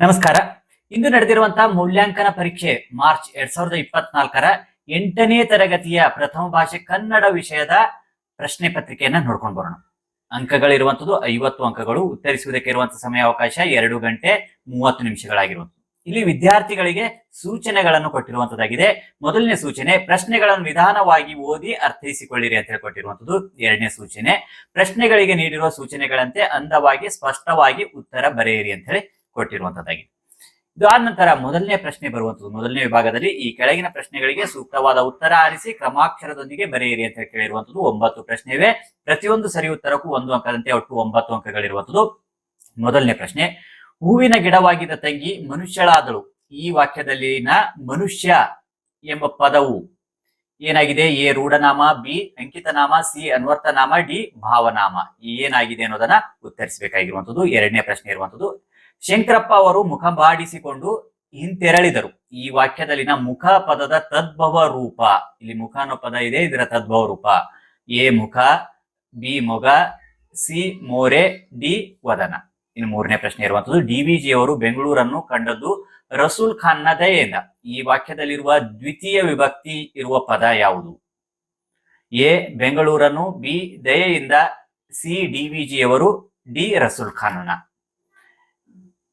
ನಮಸ್ಕಾರ. ಇಂದು ನಡೆದಿರುವಂತಹ ಮೌಲ್ಯಾಂಕನ ಪರೀಕ್ಷೆ ಮಾರ್ಚ್ ಎರಡ್ ಸಾವಿರದ ಇಪ್ಪತ್ನಾಲ್ಕರ ಎಂಟನೇ ತರಗತಿಯ ಪ್ರಥಮ ಭಾಷೆ ಕನ್ನಡ ವಿಷಯದ ಪ್ರಶ್ನೆ ಪತ್ರಿಕೆಯನ್ನ ನೋಡ್ಕೊಂಡು ಬರೋಣ. ಅಂಕಗಳಿರುವಂತದ್ದು ಐವತ್ತು ಅಂಕಗಳು, ಉತ್ತರಿಸುವುದಕ್ಕೆ ಇರುವಂತಹ ಸಮಯಾವಕಾಶ ಎರಡು ಗಂಟೆ ಮೂವತ್ತು ನಿಮಿಷಗಳಾಗಿರುವಂತದ್ದು ಇಲ್ಲಿ ವಿದ್ಯಾರ್ಥಿಗಳಿಗೆ ಸೂಚನೆಗಳನ್ನು ಕೊಟ್ಟಿರುವಂತದ್ದಾಗಿದೆ ಮೊದಲನೇ ಸೂಚನೆ, ಪ್ರಶ್ನೆಗಳನ್ನು ನಿಧಾನವಾಗಿ ಓದಿ ಅರ್ಥೈಸಿಕೊಳ್ಳಿರಿ ಅಂತ ಹೇಳ್ಕೊಟ್ಟಿರುವಂತದ್ದು ಎರಡನೇ ಸೂಚನೆ. ಪ್ರಶ್ನೆಗಳಿಗೆ ನೀಡಿರುವ ಸೂಚನೆಗಳಂತೆ ಅಂದವಾಗಿ, ಸ್ಪಷ್ಟವಾಗಿ ಉತ್ತರ ಬರೆಯಿರಿ ಅಂತ ಹೇಳಿ ಕೊಟ್ಟಿರುವಂತದ್ದಾಗಿದೆ. ಇದಾದ ನಂತರ ಮೊದಲನೇ ಪ್ರಶ್ನೆ ಬರುವಂತದ್ದು, ಮೊದಲನೇ ವಿಭಾಗದಲ್ಲಿ ಈ ಕೆಳಗಿನ ಪ್ರಶ್ನೆಗಳಿಗೆ ಸೂಕ್ತವಾದ ಉತ್ತರ ಆರಿಸಿ ಕ್ರಮಾಕ್ಷರದೊಂದಿಗೆ ಬರೆಯಿರಿ ಅಂತ ಕೇಳಿರುವಂತದ್ದು ಒಂಬತ್ತು ಪ್ರಶ್ನೆ ಇವೆ ಪ್ರತಿಯೊಂದು ಸರಿ ಉತ್ತರಕ್ಕೂ ಒಂದು ಅಂಕದಂತೆ ಒಟ್ಟು ಒಂಬತ್ತು ಅಂಕಗಳಿರುವಂತದ್ದು ಮೊದಲನೇ ಪ್ರಶ್ನೆ. ಹೂವಿನ ಗಿಡವಾಗಿದ್ದ ತಂಗಿ ಮನುಷ್ಯಳಾದಳು. ಈ ವಾಕ್ಯದಲ್ಲಿನ ಮನುಷ್ಯ ಎಂಬ ಪದವು ಏನಾಗಿದೆ? ಎ ರೂಢನಾಮ, ಬಿ ಅಂಕಿತನಾಮ, ಸಿ ಅನ್ವರ್ಥನಾಮ, ಡಿ ಭಾವನಾಮ. ಏನಾಗಿದೆ ಅನ್ನೋದನ್ನ ಉತ್ತರಿಸಬೇಕಾಗಿರುವಂತದ್ದು. ಎರಡನೇ ಪ್ರಶ್ನೆ ಇರುವಂತದ್ದು. ಶಂಕರಪ್ಪ ಅವರು ಮುಖ ಬಾಡಿಸಿಕೊಂಡು ಹಿಂತೆರಳಿದರು. ಈ ವಾಕ್ಯದಲ್ಲಿನ ಮುಖ ಪದದ ತದ್ಭವ ರೂಪ, ಇಲ್ಲಿ ಮುಖ ಅನ್ನೋ ಪದ ಇದೆ, ಇದರ ತದ್ಭವ ರೂಪ. ಎ ಮುಖ, ಬಿ ಮೊಗ, ಸಿ ಮೋರೆ, ಡಿ ವದನ. ಇನ್ನು ಮೂರನೇ ಪ್ರಶ್ನೆ ಇರುವಂತದ್ದು ಡಿ ವಿ ಜಿ ಅವರು ಬೆಂಗಳೂರನ್ನು ಕಂಡದ್ದು ರಸೂಲ್ ಖಾನ್ನ ದಯೆಯಿಂದ ಈ ವಾಕ್ಯದಲ್ಲಿರುವ ದ್ವಿತೀಯ ವಿಭಕ್ತಿ ಇರುವ ಪದ ಯಾವುದು? ಎ ಬೆಂಗಳೂರನ್ನು, ಬಿ ದಯೆಯಿಂದ, ಸಿ ಡಿ ವಿ ಜಿ ಅವರು ಡಿ ರಸೂಲ್ ಖಾನನ.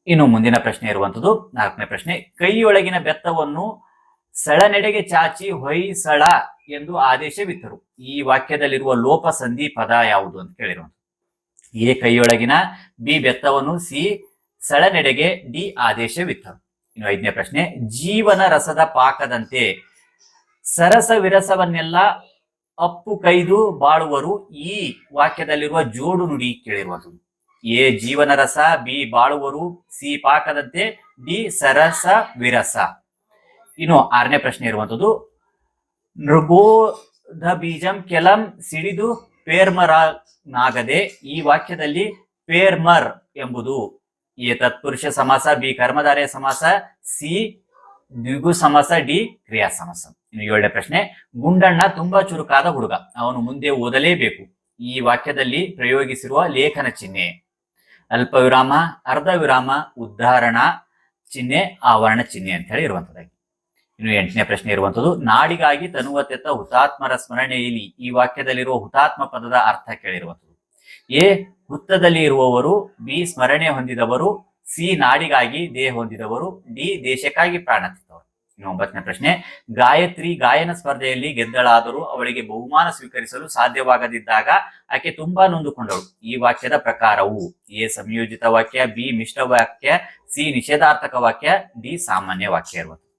ಇನ್ನು ಮುಂದಿನ ಪ್ರಶ್ನೆ ಇರುವಂತದ್ದು ನಾಲ್ಕನೇ ಪ್ರಶ್ನೆ, ಕೈಯೊಳಗಿನ ಬೆತ್ತವನ್ನು ಸಳನೆಡೆಗೆ ಚಾಚಿ ಹೊಯ್ಸಳ ಎಂದು ಆದೇಶವಿತ್ತರು ಈ ವಾಕ್ಯದಲ್ಲಿರುವ ಲೋಪ ಸಂಧಿ ಪದ ಯಾವುದು ಅಂತ ಕೇಳಿರುವಂತ ಎ, ಕೈಯೊಳಗಿನ, ಬಿ, ಬೆತ್ತವನ್ನು ಸಿ ಸಳನೆಡೆಗೆ ಡಿ ಆದೇಶವಿತ್ತರು ಇನ್ನು ಐದನೇ ಪ್ರಶ್ನೆ, ಜೀವನ ರಸದ ಪಾಕದಂತೆ ಸರಸ ವಿರಸವನ್ನೆಲ್ಲ ಅಪ್ಪು ಕೈದು ಬಾಳುವರು. ಈ ವಾಕ್ಯದಲ್ಲಿರುವ ಜೋಡು ನುಡಿ ಕೇಳಿರುವುದು ಎ ಜೀವನ ರಸ ಬಿ ಬಾಳುವರು, ಸಿ ಪಾಕದಂತೆ, ಡಿ ಸರಸ ವಿರಸ. ಇನ್ನು ಆರನೇ ಪ್ರಶ್ನೆ ಇರುವಂತದ್ದು ನೃಗೋಧ ಬೀಜಂ ಕೆಲಂ ಸಿಡಿದು ಪೇರ್ಮರನಾಗದೆ ಈ ವಾಕ್ಯದಲ್ಲಿ ಪೇರ್ಮರ್ ಎಂಬುದು ಎ ತತ್ಪುರುಷ ಸಮಾಸ, ಬಿ ಕರ್ಮಧಾರಯ ಸಮಾಸ, ಸಿ ದ್ವಿಗು ಸಮಾಸ, ಡಿ ಕ್ರಿಯಾ ಸಮಾಸ. ಇನ್ನು ಏಳನೇ ಪ್ರಶ್ನೆ, ಗುಂಡಣ್ಣ ತುಂಬಾ ಚುರುಕಾದ ಹುಡುಗ, ಅವನು ಮುಂದೆ ಓದಲೇಬೇಕು. ಈ ವಾಕ್ಯದಲ್ಲಿ ಪ್ರಯೋಗಿಸಿರುವ ಲೇಖನ ಚಿಹ್ನೆ. ಅಲ್ಪ ವಿರಾಮ ಅರ್ಧ ವಿರಾಮ ಉದ್ಧಾರಣ, ಚಿಹ್ನೆ, ಆವರಣ, ಚಿಹ್ನೆ ಅಂತ ಹೇಳಿ ಇರುವಂತದ್ದಾಗಿ ಇನ್ನು ಎಂಟನೇ ಪ್ರಶ್ನೆ ಇರುವಂತದ್ದು ನಾಡಿಗಾಗಿ ತನುವ ತೆತ್ತ ಹುತಾತ್ಮರ ಸ್ಮರಣೆಯಲ್ಲಿ ಈ ವಾಕ್ಯದಲ್ಲಿರುವ ಹುತಾತ್ಮ ಪದದ ಅರ್ಥ ಕೇಳಿರುವಂಥದ್ದು. ಎ ಹುತ್ತದಲ್ಲಿ ಇರುವವರು, ಬಿ, ಸ್ಮರಣೆ ಹೊಂದಿದವರು, ಸಿ, ನಾಡಿಗಾಗಿ ದೇಹ ಹೊಂದಿದವರು, ಡಿ, ದೇಶಕ್ಕಾಗಿ ಪ್ರಾಣ ತೆತ್ತವರು ಇನ್ನು ಒಂಬತ್ತನೇ ಪ್ರಶ್ನೆ. ಗಾಯತ್ರಿ ಗಾಯನ ಸ್ಪರ್ಧೆಯಲ್ಲಿ ಗೆದ್ದಳಾದರೂ ಅವಳಿಗೆ ಬಹುಮಾನ ಸ್ವೀಕರಿಸಲು ಸಾಧ್ಯವಾಗದಿದ್ದಾಗ ಆಕೆ ತುಂಬಾ ನೊಂದುಕೊಂಡಳು. ಈ ವಾಕ್ಯದ ಪ್ರಕಾರವು ಎ ಸಂಯೋಜಿತ ವಾಕ್ಯ, ಬಿ ಮಿಶ್ರ ವಾಕ್ಯ, ಸಿ ನಿಷೇಧಾರ್ಥಕ ವಾಕ್ಯ, ಡಿ ಸಾಮಾನ್ಯ ವಾಕ್ಯ ಇರುವುದು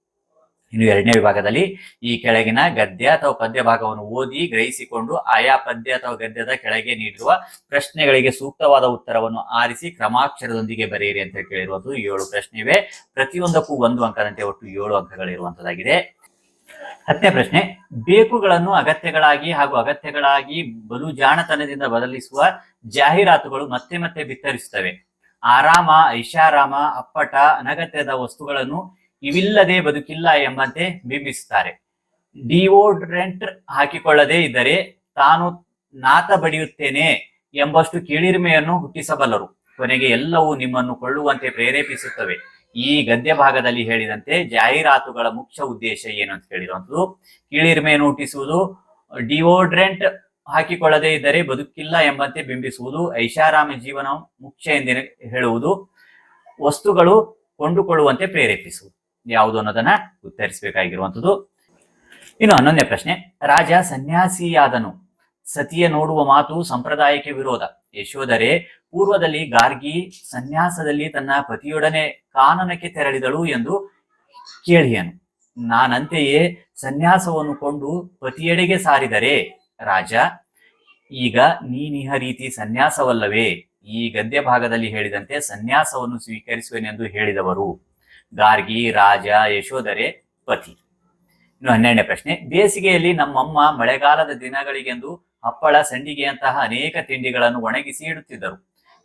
ಇನ್ನು ಎರಡನೇ ವಿಭಾಗದಲ್ಲಿ ಈ ಕೆಳಗಿನ ಗದ್ಯ ಅಥವಾ ಪದ್ಯ ಭಾಗವನ್ನು ಓದಿ ಗ್ರಹಿಸಿಕೊಂಡು ಆಯಾ ಪದ್ಯ ಅಥವಾ ಗದ್ಯದ ಕೆಳಗೆ ನೀಡಿರುವ ಪ್ರಶ್ನೆಗಳಿಗೆ ಸೂಕ್ತವಾದ ಉತ್ತರವನ್ನು ಆರಿಸಿ ಕ್ರಮಾಕ್ಷರದೊಂದಿಗೆ ಬರೆಯಿರಿ ಅಂತ ಕೇಳಿರುವುದು ಏಳು ಪ್ರಶ್ನೆ ಇವೆ ಪ್ರತಿಯೊಂದಕ್ಕೂ ಒಂದು ಅಂಕದಂತೆ ಒಟ್ಟು ಏಳು ಅಂಕಗಳಿರುವಂತದ್ದಾಗಿದೆ. ಹತ್ತನೇ ಪ್ರಶ್ನೆ, ಬೇಕುಗಳನ್ನು ಅಗತ್ಯಗಳಾಗಿ ಹಾಗೂ ಅಗತ್ಯಗಳಾಗಿ ಬಲು ಜಾಣತನದಿಂದ ಬದಲಿಸುವ ಜಾಹೀರಾತುಗಳು ಮತ್ತೆ ಮತ್ತೆ ಬಿತ್ತರಿಸುತ್ತವೆ. ಆರಾಮ, ಐಷಾರಾಮ, ಅಪ್ಪಟ, ಅನಗತ್ಯದ ವಸ್ತುಗಳನ್ನು ಇವಿಲ್ಲದೆ ಬದುಕಿಲ್ಲ ಎಂಬಂತೆ ಬಿಂಬಿಸುತ್ತಾರೆ. ಡಿಯೋಡ್ರೆಂಟ್ ಹಾಕಿಕೊಳ್ಳದೇ ಇದ್ದರೆ ತಾನು ನಾತ ಬಡಿಯುತ್ತೇನೆ ಎಂಬಷ್ಟು ಕೀಳಿರಿಮೆಯನ್ನು ಹುಟ್ಟಿಸಬಲ್ಲರು. ಕೊನೆಗೆ ಎಲ್ಲವೂ ನಿಮ್ಮನ್ನು ಕೊಳ್ಳುವಂತೆ ಪ್ರೇರೇಪಿಸುತ್ತವೆ. ಈ ಗದ್ಯ ಭಾಗದಲ್ಲಿ ಹೇಳಿದಂತೆ ಜಾಹೀರಾತುಗಳ ಮುಖ್ಯ ಉದ್ದೇಶ ಏನು ಅಂತ ಹೇಳಿರುವಂಥದ್ದು, ಕೀಳಿರಿಮೆಯನ್ನು ಹುಟ್ಟಿಸುವುದು, ಡಿಯೋಡ್ರೆಂಟ್ ಹಾಕಿಕೊಳ್ಳದೇ ಇದ್ದರೆ ಬದುಕಿಲ್ಲ ಎಂಬಂತೆ ಬಿಂಬಿಸುವುದು, ಐಷಾರಾಮಿ ಜೀವನ ಮುಖ್ಯ ಎಂದೇ ಹೇಳುವುದು, ವಸ್ತುಗಳು ಕೊಂಡುಕೊಳ್ಳುವಂತೆ ಪ್ರೇರೇಪಿಸುವುದು. ಯಾವುದು ಅನ್ನೋದನ್ನ ಉತ್ತರಿಸಬೇಕಾಗಿರುವಂಥದ್ದು. ಇನ್ನು ಹನ್ನೊಂದನೇ ಪ್ರಶ್ನೆ, ರಾಜ ಸನ್ಯಾಸಿಯಾದನು. ಸತಿಯ ನೋಡುವ ಮಾತು ಸಂಪ್ರದಾಯಕ್ಕೆ ವಿರೋಧ. ಯಶೋಧರೆ, ಪೂರ್ವದಲ್ಲಿ ಗಾರ್ಗಿ ಸನ್ಯಾಸದಲ್ಲಿ ತನ್ನ ಪತಿಯೊಡನೆ ಕಾನನಕ್ಕೆ ತೆರಳಿದಳು ಎಂದು ಕೇಳಿಯನು. ನಾನಂತೆಯೇ ಸನ್ಯಾಸವನ್ನು ಕೊಂಡು ಪತಿಯೆಡೆಗೆ ಸಾರಿದರೆ, ರಾಜ, ಈಗ ನೀನಿಹ ರೀತಿ ಸನ್ಯಾಸವಲ್ಲವೇ? ಈ ಗದ್ಯ ಭಾಗದಲ್ಲಿ ಹೇಳಿದಂತೆ ಸನ್ಯಾಸವನ್ನು ಸ್ವೀಕರಿಸುವೆನೆಂದು ಹೇಳಿದವರು. ಗಾರ್ಗಿ, ರಾಜ, ಯಶೋಧರೆ, ಪತಿ. ಇನ್ನು ಹನ್ನೆರಡನೇ ಪ್ರಶ್ನೆ, ಬೇಸಿಗೆಯಲ್ಲಿ ನಮ್ಮಮ್ಮ ಮಳೆಗಾಲದ ದಿನಗಳಿಗೆಂದು ಹಪ್ಪಳ, ಸಂಡಿಗೆಯಂತಹ ಅನೇಕ ತಿಂಡಿಗಳನ್ನು ಒಣಗಿಸಿ ಇಡುತ್ತಿದ್ದರು.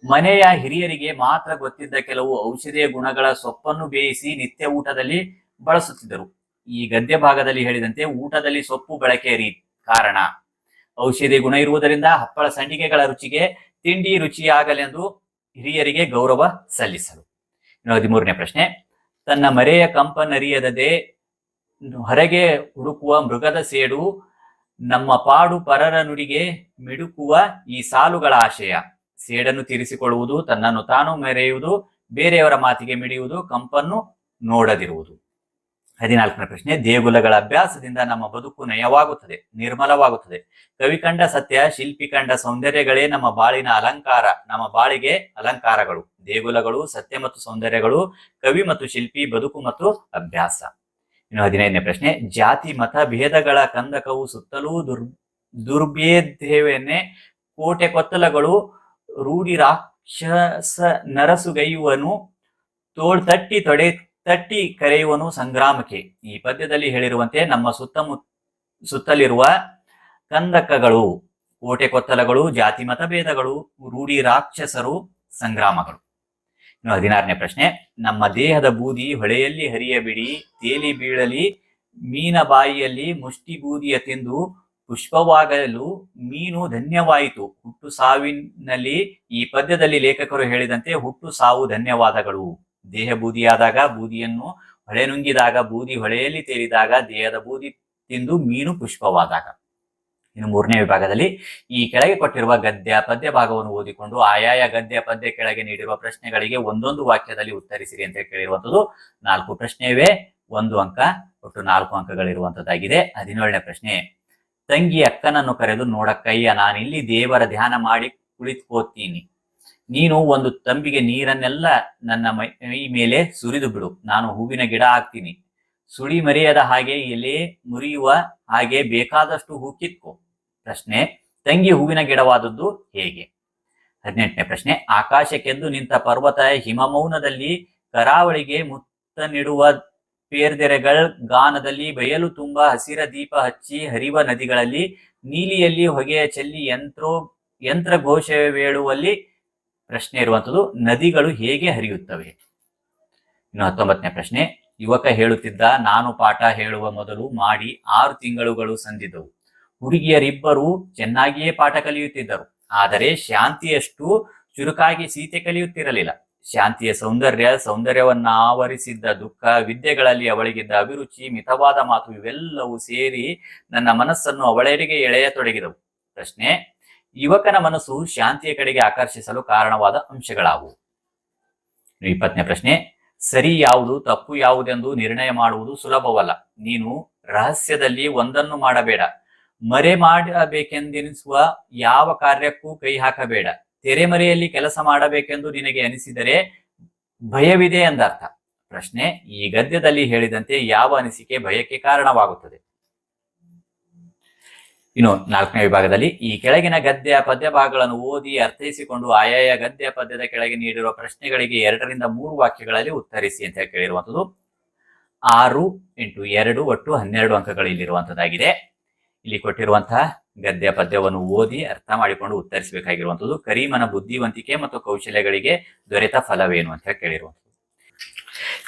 ಮನೆಯ ಹಿರಿಯರಿಗೆ ಮಾತ್ರ ಗೊತ್ತಿದ್ದ ಕೆಲವು ಔಷಧಿಯ ಗುಣಗಳ ಸೊಪ್ಪನ್ನು ಬೇಯಿಸಿ ನಿತ್ಯ ಊಟದಲ್ಲಿ ಬಳಸುತ್ತಿದ್ದರು. ಈ ಗದ್ಯ ಭಾಗದಲ್ಲಿ ಹೇಳಿದಂತೆ ಊಟದಲ್ಲಿ ಸೊಪ್ಪು ಬಳಕೆ ರೀ, ಕಾರಣ. ಔಷಧಿ ಗುಣ ಇರುವುದರಿಂದ ಹಪ್ಪಳ, ಸಂಡಿಗೆಗಳ ರುಚಿಗೆ, ತಿಂಡಿ ರುಚಿಯಾಗಲೆಂದು ಹಿರಿಯರಿಗೆ ಗೌರವ ಸಲ್ಲಿಸಲು. ಇನ್ನು ಹದಿಮೂರನೇ ಪ್ರಶ್ನೆ ತನ್ನ ಮರೆಯ ಕಂಪನರಿಯದದೆ ಹೊರಗೆ ಹುಡುಕುವ ಮೃಗದ ಸೇಡು, ನಮ್ಮ ಪಾಡು ಪರರ ನುಡಿಗೆ ಮಿಡುಕುವ ಈ ಸಾಲುಗಳ ಆಶಯ. ಸೇಡನ್ನು ತೀರಿಸಿಕೊಳ್ಳುವುದು, ತನ್ನನ್ನು ತಾನು ಮೆರೆಯುವುದು, ಬೇರೆಯವರ ಮಾತಿಗೆ ಮಿಡಿಯುವುದು, ಕಂಪನ್ನು ನೋಡದಿರುವುದು. ಹದಿನಾಲ್ಕನೇ ಪ್ರಶ್ನೆ, ದೇಗುಲಗಳ ಅಭ್ಯಾಸದಿಂದ ನಮ್ಮ ಬದುಕು ನಯವಾಗುತ್ತದೆ, ನಿರ್ಮಲವಾಗುತ್ತದೆ. ಕವಿ ಕಂಡ ಸತ್ಯ ಶಿಲ್ಪಿ ಕಂಡ ಸೌಂದರ್ಯಗಳೇ ನಮ್ಮ ಬಾಳಿನ ಅಲಂಕಾರ, ನಮ್ಮ ಬಾಳಿಗೆ ಅಲಂಕಾರಗಳು. ದೇಗುಲಗಳು, ಸತ್ಯ ಮತ್ತು ಸೌಂದರ್ಯಗಳು, ಕವಿ ಮತ್ತು ಶಿಲ್ಪಿ, ಬದುಕು ಮತ್ತು ಅಭ್ಯಾಸ. ಇನ್ನು ಹದಿನೈದನೇ ಪ್ರಶ್ನೆ, ಜಾತಿ, ಮತ ಭೇದಗಳ ಕಂದಕವು ಸುತ್ತಲೂ ದುರ್ ದುರ್ಭೇದ್ಯವನ್ನೇ ಕೋಟೆ ಕೊತ್ತಲಗಳು ರೂಢಿ ರಾಕ್ಷಸ ನರಸುಗೈಯುವನು ತೋಳ್ ತಟ್ಟಿ ತೊಡೆ ತಟ್ಟಿ ಕರೆಯುವನು ಸಂಗ್ರಾಮಕ್ಕೆ. ಈ ಪದ್ಯದಲ್ಲಿ ಹೇಳಿರುವಂತೆ ನಮ್ಮ ಸುತ್ತಮುತ್ತ ಸುತ್ತಲಿರುವ ಕಂದಕಗಳು, ಕೋಟೆ ಕೊತ್ತಲಗಳು, ಜಾತಿ ಮತಭೇದಗಳು ರೂಢಿ ರಾಕ್ಷಸರು, ಸಂಗ್ರಾಮಗಳು. ಇನ್ನು ಹದಿನಾರನೇ ಪ್ರಶ್ನೆ, ನಮ್ಮ ದೇಹದ ಬೂದಿ ಹೊಳೆಯಲ್ಲಿ ಹರಿಯಬಿಡಿ, ತೇಲಿ ಬೀಳಲಿ, ಮೀನ ಬಾಯಿಯಲ್ಲಿ ಮುಷ್ಟಿ ಬೂದಿಯ ತಿಂದು ಪುಷ್ಪವಾಗಲು ಮೀನು ಧನ್ಯವಾಯಿತು. ಹುಟ್ಟು ಸಾವಿನಲ್ಲಿ ಈ ಪದ್ಯದಲ್ಲಿ ಲೇಖಕರು ಹೇಳಿದಂತೆ ಹುಟ್ಟು ಸಾವು ಧನ್ಯವಾದಗಳು. ದೇಹ ಬೂದಿಯಾದಾಗ ಬೂದಿಯನ್ನು ಹೊಳೆ ನುಂಗಿದಾಗ, ಬೂದಿ ಹೊಳೆಯಲ್ಲಿ ತೇಲಿದಾಗ ದೇಹದ ಬೂದಿ ತಿಂದು ಮೀನು ಪುಷ್ಪವಾದಾಗ. ಇನ್ನು ಮೂರನೇ ವಿಭಾಗದಲ್ಲಿ ಈ ಕೆಳಗೆ ಕೊಟ್ಟಿರುವ ಗದ್ಯ, ಪದ್ಯ ಭಾಗವನ್ನು ಓದಿಕೊಂಡು ಆಯಾಯ ಗದ್ಯ, ಪದ್ಯ ಕೆಳಗೆ ನೀಡಿರುವ ಪ್ರಶ್ನೆಗಳಿಗೆ ಒಂದೊಂದು ವಾಕ್ಯದಲ್ಲಿ ಉತ್ತರಿಸಿರಿ ಅಂತ ಕೇಳಿರುವಂತದ್ದು ನಾಲ್ಕು ಪ್ರಶ್ನೆ ಇವೆ ಒಂದು ಅಂಕ, ಒಟ್ಟು ನಾಲ್ಕು ಅಂಕಗಳಿರುವಂತದ್ದಾಗಿದೆ ಹದಿನೇಳನೇ ಪ್ರಶ್ನೆ, ತಂಗಿ ಅಕ್ಕನನ್ನು ಕರೆದು ನೋಡಕ್ಕಯ್ಯ, ನಾನಿಲ್ಲಿ ದೇವರ ಧ್ಯಾನ ಮಾಡಿ ಕುಳಿತುಕೋತೀನಿ ನೀನು ಒಂದು ತಂಬಿಗೆ ನೀರನ್ನೆಲ್ಲ ನನ್ನ ಮೈ ಮೇಲೆ ಸುರಿದು ಬಿಡು. ನಾನು ಹೂವಿನ ಗಿಡ ಹಾಕ್ತೀನಿ. ಸುಳಿ ಮರೆಯದ ಹಾಗೆ ಎಲೆ ಮುರಿಯುವ ಹಾಗೆ ಬೇಕಾದಷ್ಟು ಹೂ ಕಿತ್ಕೋ ಪ್ರಶ್ನೆ, ತಂಗಿ ಹೂವಿನ ಗಿಡವಾದದ್ದು ಹೇಗೆ? ಹದಿನೆಂಟನೇ ಪ್ರಶ್ನೆ, ಆಕಾಶಕ್ಕೆಂದು ನಿಂತ ಪರ್ವತ ಹಿಮಮೌನದಲ್ಲಿ ಕರಾವಳಿಗೆ ಮುತ್ತ ನೀಡುವ ಪೇರ್ದೆರೆಗಳ ಗಾನದಲ್ಲಿ ಬಯಲು ತುಂಬ ಹಸಿರ ದೀಪ ಹಚ್ಚಿ ಹರಿವ ನದಿಗಳಲ್ಲಿ ನೀಲಿಯಲ್ಲಿ ಹೊಗೆಯ ಚೆಲ್ಲಿ ಯಂತ್ರೋ ಯಂತ್ರ ಘೋಷವೇಳುವಲ್ಲಿ ಪ್ರಶ್ನೆ ಇರುವಂಥದ್ದು, ನದಿಗಳು ಹೇಗೆ ಹರಿಯುತ್ತವೆ? ಇನ್ನು ಹತ್ತೊಂಬತ್ತನೇ ಪ್ರಶ್ನೆ, ಯುವಕ ಹೇಳುತ್ತಿದ್ದ, ನಾನು ಪಾಠ ಹೇಳುವ ಮೊದಲು ಮಾಡಿ ಆರು ತಿಂಗಳುಗಳು ಸಂದಿದ್ದವು. ಹುಡುಗಿಯರಿಬ್ಬರು ಚೆನ್ನಾಗಿಯೇ ಪಾಠ ಕಲಿಯುತ್ತಿದ್ದರು. ಆದರೆ ಶಾಂತಿಯಷ್ಟು ಚುರುಕಾಗಿ ಸೀತೆ ಕಲಿಯುತ್ತಿರಲಿಲ್ಲ. ಶಾಂತಿಯ ಸೌಂದರ್ಯ ಸೌಂದರ್ಯವನ್ನ ಆವರಿಸಿದ್ದ ದುಃಖ, ವಿದ್ಯೆಗಳಲ್ಲಿ ಅವಳಿಗಿದ್ದ ಅಭಿರುಚಿ, ಮಿತವಾದ ಮಾತು ಇವೆಲ್ಲವೂ ಸೇರಿ ನನ್ನ ಮನಸ್ಸನ್ನು ಅವಳೆಡೆಗೆ ಎಳೆಯತೊಡಗಿದವು. ಪ್ರಶ್ನೆ ಯುವಕನ ಮನಸ್ಸು ಶಾಂತಿಯ ಕಡೆಗೆ ಆಕರ್ಷಿಸಲು ಕಾರಣವಾದ ಅಂಶಗಳಾವು. ಇಪ್ಪತ್ತನೇ ಪ್ರಶ್ನೆ, ಸರಿ ಯಾವುದು, ತಪ್ಪು ಯಾವುದೆಂದು ನಿರ್ಣಯ ಮಾಡುವುದು ಸುಲಭವಲ್ಲ. ನೀನು ರಹಸ್ಯದಲ್ಲಿ ಒಂದನ್ನು ಮಾಡಬೇಡ. ಮರೆ ಮಾಡಬೇಕೆಂದೆನಿಸುವ ಯಾವ ಕಾರ್ಯಕ್ಕೂ ಕೈ ಹಾಕಬೇಡ. ತೆರೆಮರೆಯಲ್ಲಿ ಕೆಲಸ ಮಾಡಬೇಕೆಂದು ನಿನಗೆ ಅನಿಸಿದರೆ ಭಯವಿದೆ ಎಂದರ್ಥ. ಪ್ರಶ್ನೆ, ಈ ಗದ್ಯದಲ್ಲಿ ಹೇಳಿದಂತೆ ಯಾವ ಅನಿಸಿಕೆ ಭಯಕ್ಕೆ ಕಾರಣವಾಗುತ್ತದೆ? ಇನ್ನು ನಾಲ್ಕನೇ ವಿಭಾಗದಲ್ಲಿ ಈ ಕೆಳಗಿನ ಗದ್ಯ ಪದ್ಯ ಭಾಗಗಳನ್ನು ಓದಿ ಅರ್ಥೈಸಿಕೊಂಡು ಆಯಾಯ ಗದ್ಯ ಪದ್ಯದ ಕೆಳಗೆ ನೀಡಿರುವ ಪ್ರಶ್ನೆಗಳಿಗೆ ಎರಡರಿಂದ ಮೂರು ವಾಕ್ಯಗಳಲ್ಲಿ ಉತ್ತರಿಸಿ ಅಂತ ಕೇಳಿರುವಂಥದ್ದು. ಆರು ಎಂಟು ಎರಡು ಒಟ್ಟು ಹನ್ನೆರಡು ಅಂಕಗಳು ಇಲ್ಲಿರುವಂಥದ್ದಾಗಿದೆ. ಇಲ್ಲಿ ಕೊಟ್ಟಿರುವಂತಹ ಗದ್ಯ ಪದ್ಯವನ್ನು ಓದಿ ಅರ್ಥ ಮಾಡಿಕೊಂಡು ಉತ್ತರಿಸಬೇಕಾಗಿರುವಂಥದ್ದು. ಕರೀಮನ ಬುದ್ಧಿವಂತಿಕೆ ಮತ್ತು ಕೌಶಲ್ಯಗಳಿಗೆ ದೊರೆತ ಫಲವೇನು ಅಂತ ಕೇಳಿರುವಂಥದ್ದು.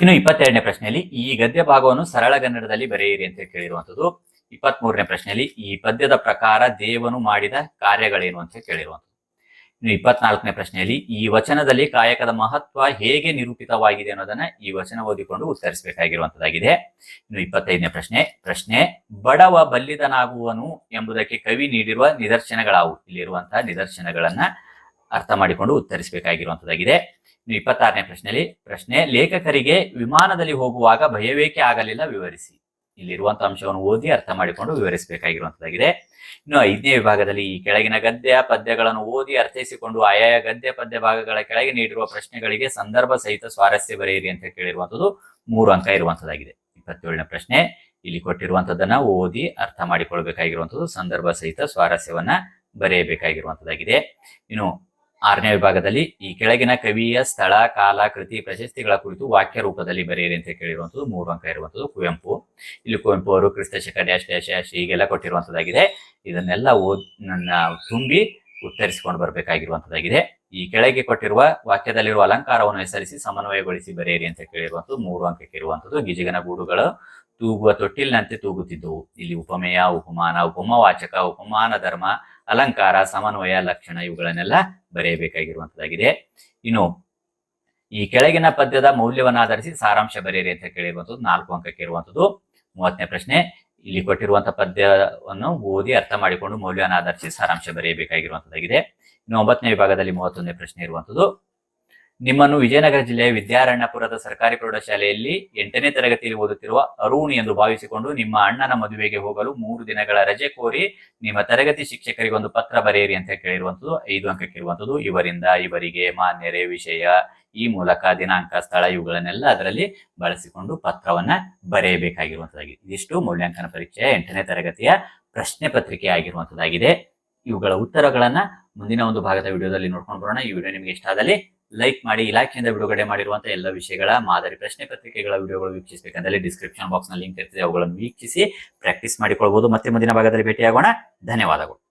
ಇನ್ನು ಇಪ್ಪತ್ತೆರಡನೇ ಪ್ರಶ್ನೆಯಲ್ಲಿ ಈ ಗದ್ಯ ಭಾಗವನ್ನು ಸರಳ ಕನ್ನಡದಲ್ಲಿ ಬರೆಯಿರಿ ಅಂತ ಕೇಳಿರುವಂತದ್ದು ಇಪ್ಪತ್ತ್ ಮೂರನೇ ಪ್ರಶ್ನೆಯಲ್ಲಿ ಈ ಪದ್ಯದ ಪ್ರಕಾರ ದೇವನು ಮಾಡಿದ ಕಾರ್ಯಗಳೇನು ಅಂತ ಕೇಳಿರುವಂತದ್ದು ಇನ್ನು ಇಪ್ಪತ್ನಾಲ್ಕನೇ ಪ್ರಶ್ನೆಯಲ್ಲಿ ಈ ವಚನದಲ್ಲಿ ಕಾಯಕದ ಮಹತ್ವ ಹೇಗೆ ನಿರೂಪಿತವಾಗಿದೆ ಅನ್ನೋದನ್ನ ಈ ವಚನ ಓದಿಕೊಂಡು ಉತ್ತರಿಸಬೇಕಾಗಿರುವಂತದ್ದಾಗಿದೆ ಇನ್ನು ಇಪ್ಪತ್ತೈದನೇ ಪ್ರಶ್ನೆ ಪ್ರಶ್ನೆ, ಬಡವ ಬಲ್ಲಿದನಾಗುವನು ಎಂಬುದಕ್ಕೆ ಕವಿ ನೀಡಿರುವ ನಿದರ್ಶನಗಳಾವು? ಇಲ್ಲಿರುವಂತಹ ನಿದರ್ಶನಗಳನ್ನ ಅರ್ಥ ಮಾಡಿಕೊಂಡು ಉತ್ತರಿಸಬೇಕಾಗಿರುವಂತದ್ದಾಗಿದೆ ಇನ್ನು ಇಪ್ಪತ್ತಾರನೇ ಪ್ರಶ್ನೆಯಲ್ಲಿ ಪ್ರಶ್ನೆ, ಲೇಖಕರಿಗೆ ವಿಮಾನದಲ್ಲಿ ಹೋಗುವಾಗ ಭಯವೇಕೆ ಆಗಲಿಲ್ಲ? ವಿವರಿಸಿ. ಇಲ್ಲಿರುವಂತಹ ಅಂಶವನ್ನು ಓದಿ ಅರ್ಥ ಮಾಡಿಕೊಂಡು ವಿವರಿಸಬೇಕಾಗಿರುವಂತದ್ದಾಗಿದೆ. ಇನ್ನು ಐದನೇ ವಿಭಾಗದಲ್ಲಿ ಈ ಕೆಳಗಿನ ಗದ್ಯ ಪದ್ಯಗಳನ್ನು ಓದಿ ಅರ್ಥೈಸಿಕೊಂಡು ಆಯಾಯ ಗದ್ಯ ಪದ್ಯ ಭಾಗಗಳ ಕೆಳಗೆ ನೀಡಿರುವ ಪ್ರಶ್ನೆಗಳಿಗೆ ಸಂದರ್ಭ ಸಹಿತ ಸ್ವಾರಸ್ಯ ಬರೆಯಿರಿ ಅಂತ ಕೇಳಿರುವಂತದ್ದು ಮೂರು ಅಂಕ ಇರುವಂತದ್ದಾಗಿದೆ. ಇಪ್ಪತ್ತೇಳನೇ ಪ್ರಶ್ನೆ, ಇಲ್ಲಿ ಕೊಟ್ಟಿರುವಂತದ್ದನ್ನ ಓದಿ ಅರ್ಥ ಮಾಡಿಕೊಳ್ಬೇಕಾಗಿರುವಂತದ್ದು ಸಂದರ್ಭ ಸಹಿತ ಸ್ವಾರಸ್ಯವನ್ನ ಬರೆಯಬೇಕಾಗಿರುವಂತದ್ದಾಗಿದೆ. ಇನ್ನು ಆರನೇ ವಿಭಾಗದಲ್ಲಿ ಈ ಕೆಳಗಿನ ಕವಿಯ ಸ್ಥಳ, ಕಾಲ, ಕೃತಿ, ಪ್ರಶಸ್ತಿಗಳ ಕುರಿತು ವಾಕ್ಯ ರೂಪದಲ್ಲಿ ಬರೆಯಿರಿ ಅಂತ ಕೇಳಿರುವಂತದ್ದು ಮೂರು ಅಂಕ ಇರುವಂತದ್ದು ಕುವೆಂಪು. ಇಲ್ಲಿ ಕುವೆಂಪು ಅವರು ಕ್ರಿಸ್ತ ಶಕ ಡ್ಯಾಶ್ ಡ್ಯಾಶ್ ಡ್ಯಾಶ್ ಹೀಗೆಲ್ಲ ಕೊಟ್ಟಿರುವಂತದ್ದಾಗಿದೆ ಇದನ್ನೆಲ್ಲ ಓದ್, ನನ್ನ ತುಂಬಿ ಉತ್ತರಿಸಿಕೊಂಡು ಬರಬೇಕಾಗಿರುವಂತದ್ದಾಗಿದೆ ಈ ಕೆಳಗೆ ಕೊಟ್ಟಿರುವ ವಾಕ್ಯದಲ್ಲಿರುವ ಅಲಂಕಾರವನ್ನು ಹೆಸರಿಸಿ ಸಮನ್ವಯಗೊಳಿಸಿ ಬರೆಯಿರಿ ಅಂತ ಕೇಳಿರುವಂತದ್ದು ಮೂರು ಅಂಕಕ್ಕೆ ಇರುವಂತದ್ದು ಗಿಜಿಗನ ಗೂಡುಗಳು ತೂಗುವ ತೊಟ್ಟಿಲಿನಂತೆ ತೂಗುತ್ತಿದ್ದವು. ಇಲ್ಲಿ ಉಪಮೇಯ, ಉಪಮಾನ, ಉಪಮವಾಚಕ, ಉಪಮಾನ, ಧರ್ಮ, ಅಲಂಕಾರ, ಸಮನ್ವಯ, ಲಕ್ಷಣ ಇವುಗಳನ್ನೆಲ್ಲ ಬರೆಯಬೇಕಾಗಿರುವಂತದಾಗಿದೆ ಇನ್ನು ಈ ಕೆಳಗಿನ ಪದ್ಯದ ಮೌಲ್ಯವನ್ನು ಆಧರಿಸಿ ಸಾರಾಂಶ ಬರೆಯಿರಿ ಅಂತ ಕೇಳಿರುವಂಥದ್ದು ನಾಲ್ಕು ಅಂಕಕ್ಕೆ ಇರುವಂಥದ್ದು. ಮೂವತ್ತನೇ ಪ್ರಶ್ನೆ, ಇಲ್ಲಿ ಕೊಟ್ಟಿರುವಂತಹ ಪದ್ಯವನ್ನು ಓದಿ ಅರ್ಥ ಮಾಡಿಕೊಂಡು ಮೌಲ್ಯವನ್ನು ಆಧರಿಸಿ ಸಾರಾಂಶ ಬರೆಯಬೇಕಾಗಿರುವಂತದ್ದಾಗಿದೆ ಇನ್ನು ಒಂಬತ್ತನೇ ವಿಭಾಗದಲ್ಲಿ ಮೂವತ್ತೊಂದನೇ ಪ್ರಶ್ನೆ ಇರುವಂತದ್ದು ನಿಮ್ಮನ್ನು ವಿಜಯನಗರ ಜಿಲ್ಲೆಯ ವಿದ್ಯಾರಣ್ಯಪುರದ ಸರ್ಕಾರಿ ಪ್ರೌಢಶಾಲೆಯಲ್ಲಿ ಎಂಟನೇ ತರಗತಿಯಲ್ಲಿ ಓದುತ್ತಿರುವ ಅರುಣ್ ಎಂದು ಭಾವಿಸಿಕೊಂಡು ನಿಮ್ಮ ಅಣ್ಣನ ಮದುವೆಗೆ ಹೋಗಲು ಮೂರು ದಿನಗಳ ರಜೆ ಕೋರಿ ನಿಮ್ಮ ತರಗತಿ ಶಿಕ್ಷಕರಿಗೆ ಒಂದು ಪತ್ರ ಬರೆಯಿರಿ ಅಂತ ಕೇಳಿರುವಂತದ್ದು ಐದು ಅಂಕಕ್ಕೆ ಇರುವಂತದ್ದು ಇವರಿಂದ ಇವರಿಗೆ ಮಾನ್ಯರೇ ವಿಷಯ. ಈ ಮೂಲಕ ದಿನಾಂಕ, ಸ್ಥಳ ಇವುಗಳನ್ನೆಲ್ಲ ಅದರಲ್ಲಿ ಬಳಸಿಕೊಂಡು ಪತ್ರವನ್ನ ಬರೆಯಬೇಕಾಗಿರುವಂತದ್ದಾಗಿದೆ ಇದಿಷ್ಟು ಮೌಲ್ಯಾಂಕನ ಪರೀಕ್ಷೆಯ ಎಂಟನೇ ತರಗತಿಯ ಪ್ರಶ್ನೆ ಪತ್ರಿಕೆ ಆಗಿರುವಂತದ್ದಾಗಿದೆ ಇವುಗಳ ಉತ್ತರಗಳನ್ನ ಮುಂದಿನ ಒಂದು ಭಾಗದ ವಿಡಿಯೋದಲ್ಲಿ ನೋಡ್ಕೊಂಡು ಬರೋಣ. ಈ ವಿಡಿಯೋ ನಿಮಗೆ ಇಷ್ಟ ಆದಲ್ಲಿ ಲೈಕ್ ಮಾಡಿ, ಇಲಾಖೆಯಿಂದ ಬಿಡುಗಡೆ ಮಾಡಿರುವಂತಹ ಎಲ್ಲ ವಿಷಯಗಳ ಮಾದರಿ ಪ್ರಶ್ನೆ ಪತ್ರಿಕೆಗಳ ವಿಡಿಯೋಗಳು ವೀಕ್ಷಿಸಬೇಕಂದ್ರೆ ಡಿಸ್ಕ್ರಿಪ್ಷನ್ ಬಾಕ್ಸ್ನಲ್ಲಿ ಲಿಂಕ್ ಇರ್ತದೆ, ಅವುಗಳನ್ನು ವೀಕ್ಷಿಸಿ ಪ್ರಾಕ್ಟೀಸ್ ಮಾಡಿಕೊಳ್ಬಹುದು ಮತ್ತೆ ಮುಂದಿನ ಭಾಗದಲ್ಲಿ ಭೇಟಿಯಾಗೋಣ. ಧನ್ಯವಾದಗಳು.